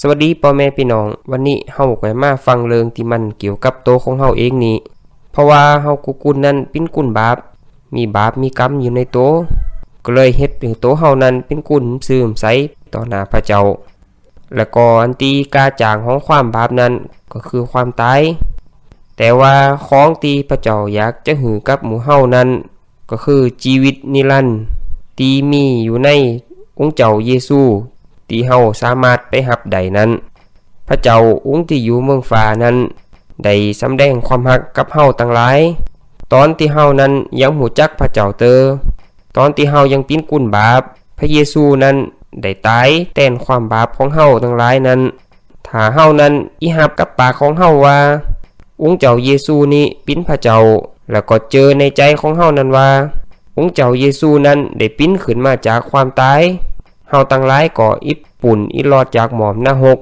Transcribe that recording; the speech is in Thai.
สวัสดีพ่อแม่พี่น้อง วันนี้เฮาก็มาฟังเรื่องที่มันเกี่ยวกับโตของเฮาเองนี่เพราะว่าเฮากุกุนนั้นเป็นกุนบาป มีบาปมีกรรมอยู่ในโต ก็เลยเฮ็ดให้ตัวเฮานั้นเป็นกุนซื่มใสต่อหน้าพระเจ้า และก็อันตีกาจางของความบาปนั้นก็คือความตาย แต่ว่าของตีพระเจ้าอยากจะหือกับหมู่เฮานั้น ก็คือชีวิตนิรันดร์ตีมีอยู่ในองค์เจ้าเยซู ที่เฮาสามารถไปหับใดนั้น พระเจ้าองค์ที่อยู่เมืองฟ้านั้นได้สำแดงความรักกับเฮาตั้งหลาย ตอนที่เฮานั้นยังหูจักพระเจ้าเตอ ตอนที่เฮายังปิ้นกุนบาป พระเยซูนั้นได้ตายแทนความบาปของเฮาทั้งหลายนั้น ถ้าเฮานั้นอีหับกับปากของเฮาว่า องค์เจ้าเยซูนี้ปิ้นพระเจ้า แล้วก็เจอในใจของเฮานั้นว่า องค์เจ้าเยซูนั้นได้ปิ้นขึ้นมาจากความตาย เฮาตั้งหลายก่ออิบปุ่นอิรอดจากหมอมหน้าหก